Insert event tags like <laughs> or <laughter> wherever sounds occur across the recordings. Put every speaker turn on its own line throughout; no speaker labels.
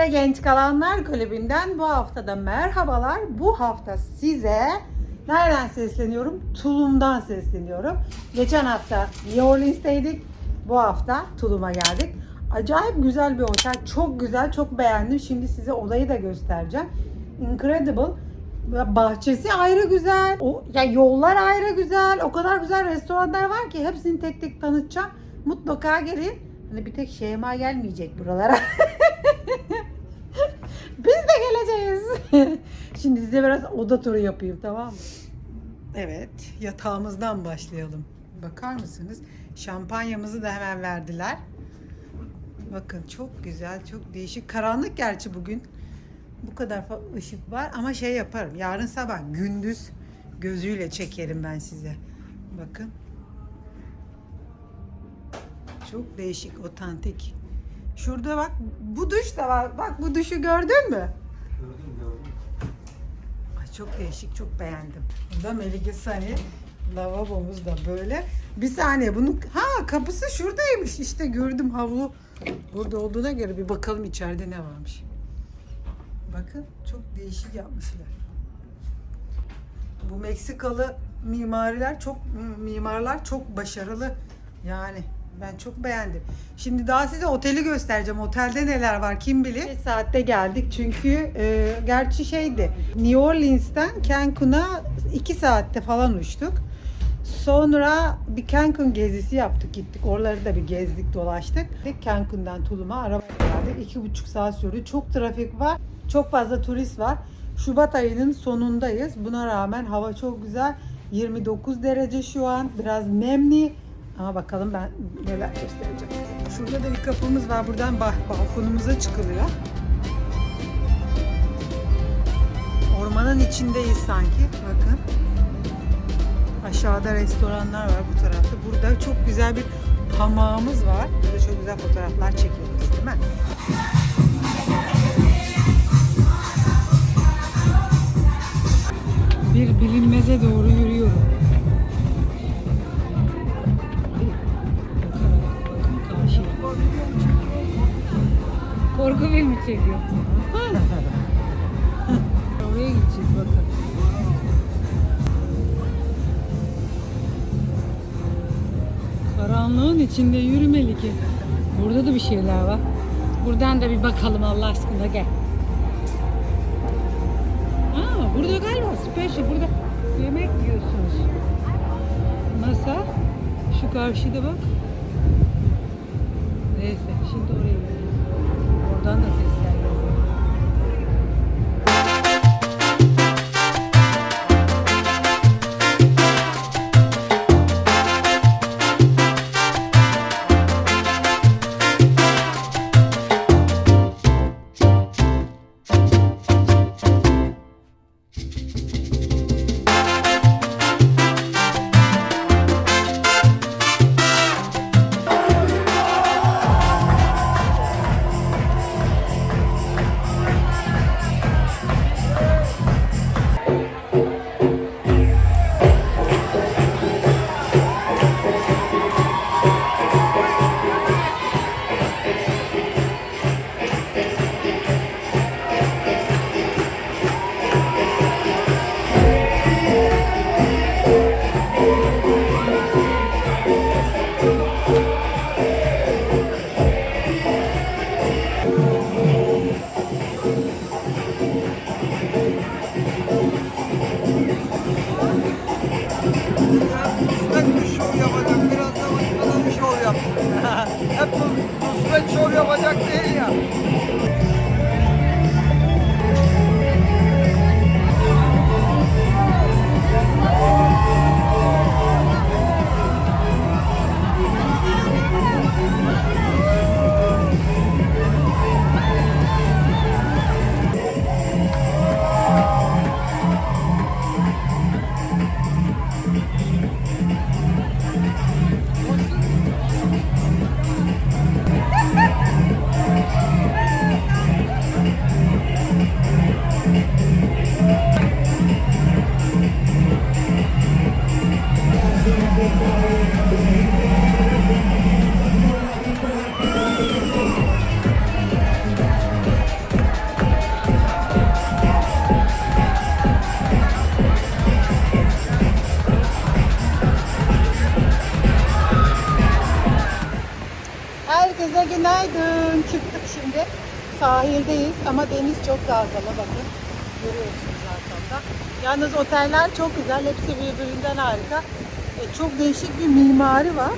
Ve Genç Kalanlar Kulübü'nden bu haftada merhabalar. Bu hafta size nereden sesleniyorum? Tulum'dan sesleniyorum. Geçen hafta New Orleans'taydık. Bu hafta Tulum'a geldik. Acayip güzel bir otel. Çok güzel, çok beğendim. Şimdi size odayı da göstereceğim. Incredible. Bahçesi ayrı güzel. O ya yollar ayrı güzel. O kadar güzel restoranlar var ki hepsini tek tek tanıtacağım. Mutlaka gelin. Hani bir tek Şeyma gelmeyecek buralara. <laughs> Geleceğiz. <laughs> Şimdi size biraz oda turu yapayım tamam mı? Evet, yatağımızdan başlayalım. Bakar mısınız? Şampanyamızı da hemen verdiler. Bakın çok güzel, çok değişik. Karanlık gerçi bugün. Bu kadar ışık var ama şey yaparım. Yarın sabah gündüz gözüyle çekerim ben size. Bakın. Çok değişik, otantik. Şurada bak bu duş da var. Bak bu duşu gördün mü? Ay çok değişik, çok beğendim. Burada Melike Sani lavabomuz da böyle. Bir saniye bunun ha kapısı şuradaymış işte gördüm havlu burada olduğuna göre bir bakalım içeride ne varmış. Bakın çok değişik yapmışlar. Bu Meksikalı mimariler çok mimarlar çok başarılı. Yani ben çok beğendim. Şimdi daha size oteli göstereceğim. Otelde neler var kim bilir. 5 saatte geldik çünkü e, gerçi şeydi. New Orleans'ten Cancun'a 2 saatte falan uçtuk. Sonra bir Cancun gezisi yaptık gittik. Oraları da bir gezdik dolaştık. Cancun'dan Tulum'a araba geldik. İki buçuk saat sürdü. Çok trafik var. Çok fazla turist var. Şubat ayının sonundayız. Buna rağmen hava çok güzel. 29 derece şu an. Biraz nemli. Ama bakalım ben neler göstereceğim. Şurada da bir kapımız var. Buradan bah- balkonumuza çıkılıyor. Ormanın içindeyiz sanki. Bakın. Aşağıda restoranlar var bu tarafta. Burada çok güzel bir hamamımız var. Burada çok güzel fotoğraflar çekiyoruz değil mi? Bir bilinmeze doğru yürüyorum.
Korku filmi çekiyor.
Oraya gideceğiz bakın. Karanlığın içinde yürümeli ki. Burada da bir şeyler var.
Buradan da bir bakalım Allah aşkına gel.
Aa, burada galiba special. Burada yemek yiyorsunuz. Masa. Şu karşıda bak. Neyse şimdi oraya gidiyoruz. куди нас їх Sahildeyiz ama deniz çok dalgalı bakın. Görüyorsunuz arkamda. Yalnız oteller çok güzel. Hepsi birbirinden harika. E, çok değişik bir mimari var.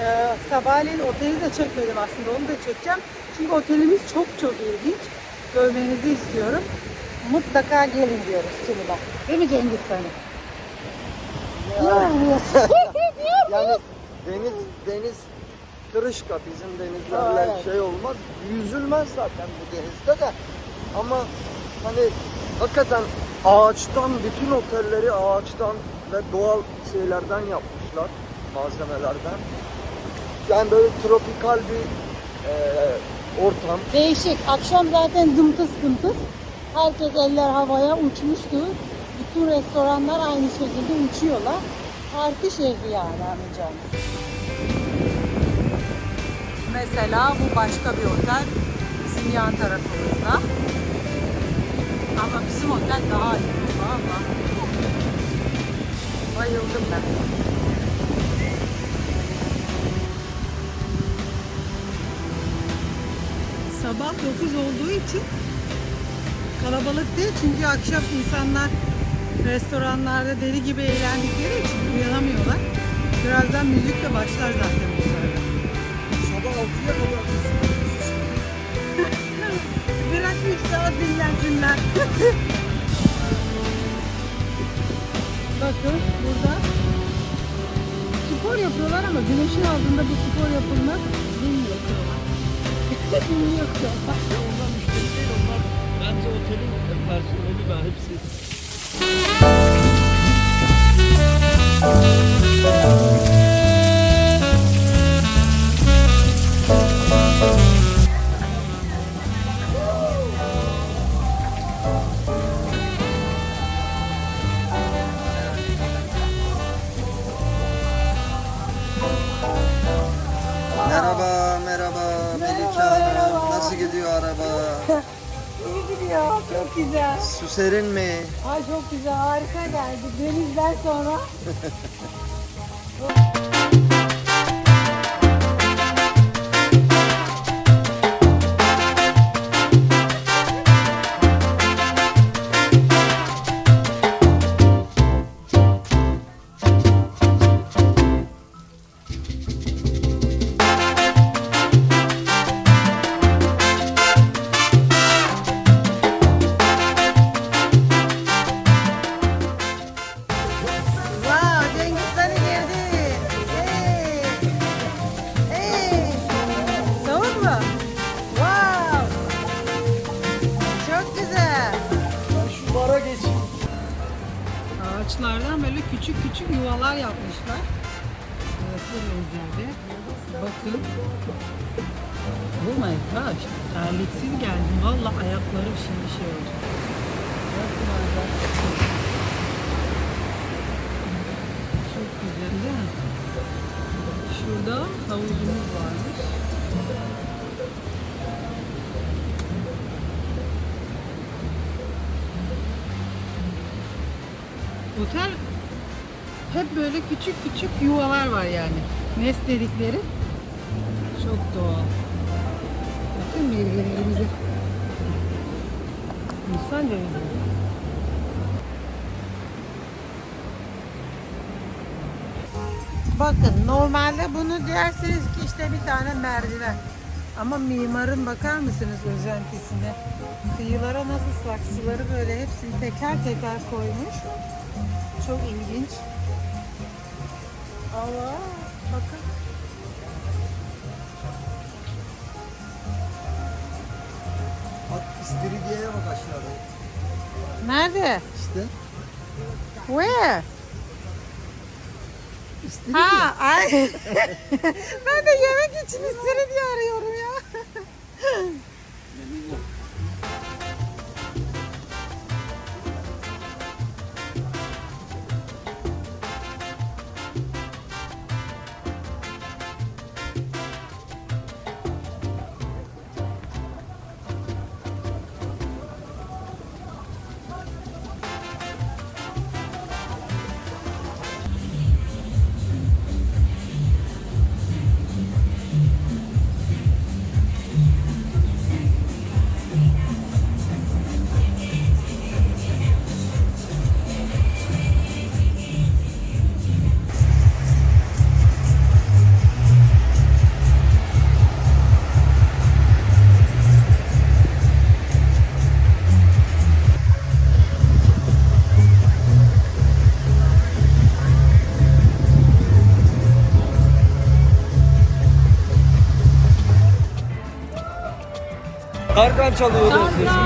Ee, sabahleyin oteli de çekmedim aslında. Onu da çekeceğim. Çünkü otelimiz çok çok ilginç. Görmenizi istiyorum. Mutlaka gelin diyoruz bak. Değil mi Cengiz Hanım?
Yani <laughs> deniz deniz kırışka bizim denizlerle
Evet.
şey olmaz. Yüzülmez zaten bu denizde de. Ama hani hakikaten ağaçtan bütün otelleri ağaçtan ve doğal şeylerden yapmışlar malzemelerden. Yani böyle tropikal bir eee, ortam.
Değişik. Akşam zaten dımtıs dımtıs. Herkes eller havaya uçmuştu. Bütün restoranlar aynı şekilde uçuyorlar. Parti şehri yani anlayacağınız. Mesela bu başka bir otel. Bizim yan tarafımızda. Ama bizim otel daha iyi. Valla. Bayıldım ben. Sabah 9 olduğu için kalabalık değil çünkü akşam insanlar restoranlarda deli gibi eğlendikleri için uyanamıyorlar. Birazdan müzik de başlar zaten bu sırada.
6'ya kadar
Bırak 3 saat dinlensinler. Bakın burada spor yapıyorlar ama güneşin altında bu spor yapılmaz. Bilmiyor. Bilmiyor.
onlar müşteri değil onlar bence otelin personeli ve hepsi. Gidiyor.
Çok güzel.
Su serin mi?
Ay çok güzel. Harika geldi. Denizden sonra. <laughs> Havuzumuz varmış. Otel hep böyle küçük küçük yuvalar var yani. Nest dedikleri. Çok doğal. Bakın birbirlerimize. İnsan cevizi. Bakın normalde bunu dersiniz ki işte bir tane merdiven. Ama mimarın bakar mısınız özentisine? Kıyılara nasıl saksıları böyle hepsini teker teker koymuş. Çok ilginç. Allah bakın.
Bak istiridyeye bak aşağıda.
Nerede?
İşte.
Where?
İstiridye.
Ha, ay. <laughs> ben de yemek için istiridye arıyorum ya.
Tarkan çalıyor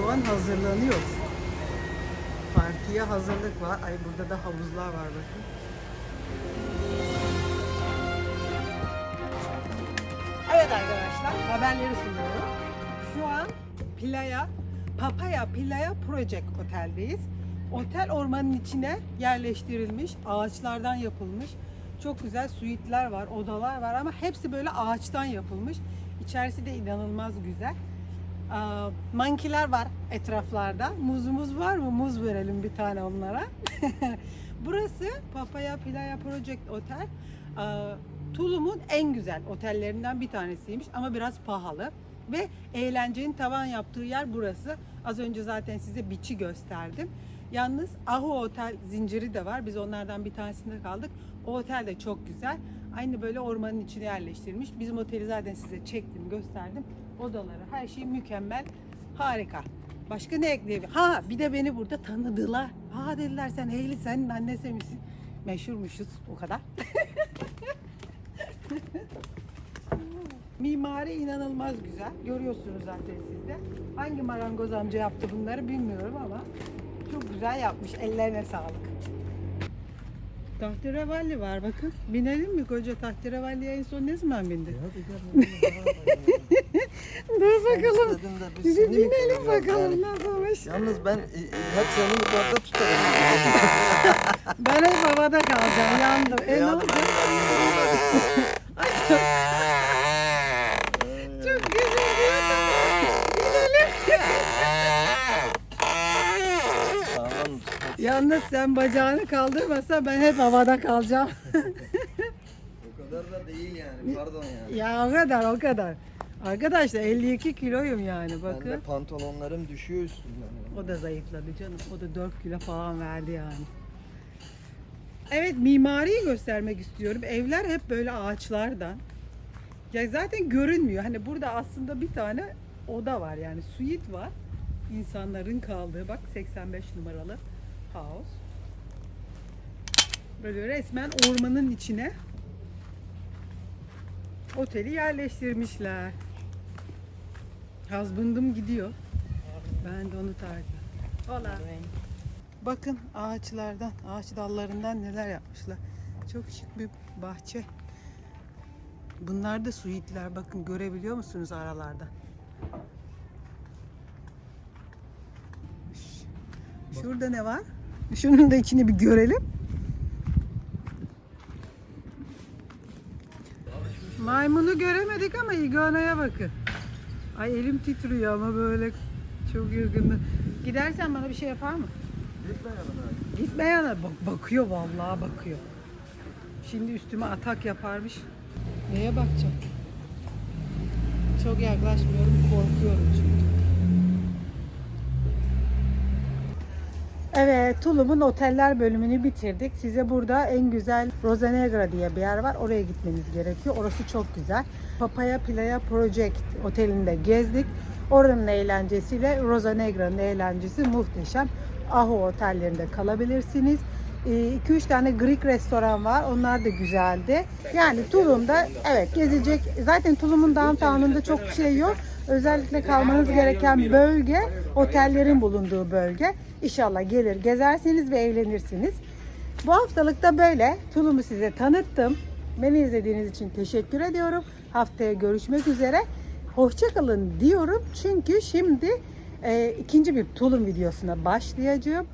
şu an hazırlanıyor. Partiye hazırlık var. Ay burada da havuzlar var bakın. Evet arkadaşlar haberleri sunuyorum. Şu an Playa, Papaya Playa Project Otel'deyiz. Otel ormanın içine yerleştirilmiş, ağaçlardan yapılmış. Çok güzel suitler var, odalar var ama hepsi böyle ağaçtan yapılmış. İçerisi de inanılmaz güzel. Aa, Mankiler var etraflarda. Muzumuz var mı? Muz verelim bir tane onlara. <laughs> Burası Papaya Playa Project Otel. Aa, Tulum'un en güzel otellerinden bir tanesiymiş ama biraz pahalı. Ve eğlencenin tavan yaptığı yer burası. Az önce zaten size biçi gösterdim. Yalnız Ahu Otel zinciri de var. Biz onlardan bir tanesinde kaldık. O otel de çok güzel. Aynı böyle ormanın içine yerleştirilmiş. Bizim oteli zaten size çektim, gösterdim. Odaları, her şey mükemmel. Harika. Başka ne ekleyebilirim? Ha bir de beni burada tanıdılar. Ha dediler sen Eylül senin annesi misin? Meşhurmuşuz o kadar. Mimar <laughs> mimari inanılmaz güzel. Görüyorsunuz zaten siz de. Hangi marangoz amca yaptı bunları bilmiyorum ama çok güzel yapmış. Ellerine sağlık. Tahterevalli var bakın. Binelim mi koca tahterevalliye en son ne zaman bindin? Dur bakalım. Bir binelim bakalım nasılmış.
Yalnız ben e, e, hep seni yukarıda tutarım. <laughs>
Ben hep havada kalacağım. Yandım. E ne olacak?
hadi. <laughs>
Çok güzel diyor tamam. Gidelim.
Tamam.
Yalnız sen bacağını kaldırmasa ben hep havada kalacağım.
O kadar da değil yani. Pardon yani.
ya o kadar o kadar. Arkadaşlar 52 kiloyum yani
Ben de
bakın.
pantolonlarım düşüyor üstümden.
O da zayıfladı canım. O da 4 kilo falan verdi yani. Evet mimariyi göstermek istiyorum. Evler hep böyle ağaçlardan. Ya zaten görünmüyor. Hani burada aslında bir tane oda var yani suite var. İnsanların kaldığı bak 85 numaralı house. Böyle resmen ormanın içine oteli yerleştirmişler. Hazbındım gidiyor. Ben de onu takip. Hola. Bakın ağaçlardan, ağaç dallarından neler yapmışlar. Çok şık bir bahçe. Bunlar da suitler. Bakın görebiliyor musunuz aralarda? Şurada ne var? Şunun da içini bir görelim. Maymunu göremedik ama iguanaya bakın. Ay elim titriyor ama böyle çok yakında. Gidersen bana bir şey yapar mı? Gitme yana. Bak, bakıyor vallahi bakıyor. Şimdi üstüme atak yaparmış. Neye bakacağım? Çok yaklaşmıyorum. Korkuyorum çünkü. Evet, Tulum'un oteller bölümünü bitirdik. Size burada en güzel Rosanegra diye bir yer var. Oraya gitmeniz gerekiyor. Orası çok güzel. Papaya Playa Project otelinde gezdik. Oranın eğlencesiyle Rosanegra'nın eğlencesi muhteşem. Aho otellerinde kalabilirsiniz. 2-3 tane Greek restoran var. Onlar da güzeldi. Yani Tulum'da evet gezilecek. Zaten Tulum'un downtown'unda çok bir şey yok. Özellikle kalmanız gereken bölge otellerin bulunduğu bölge. İnşallah gelir gezersiniz ve eğlenirsiniz. Bu haftalık da böyle. Tulum'u size tanıttım. Beni izlediğiniz için teşekkür ediyorum. Haftaya görüşmek üzere. Hoşçakalın diyorum. Çünkü şimdi e, ikinci bir tulum videosuna başlayacağım.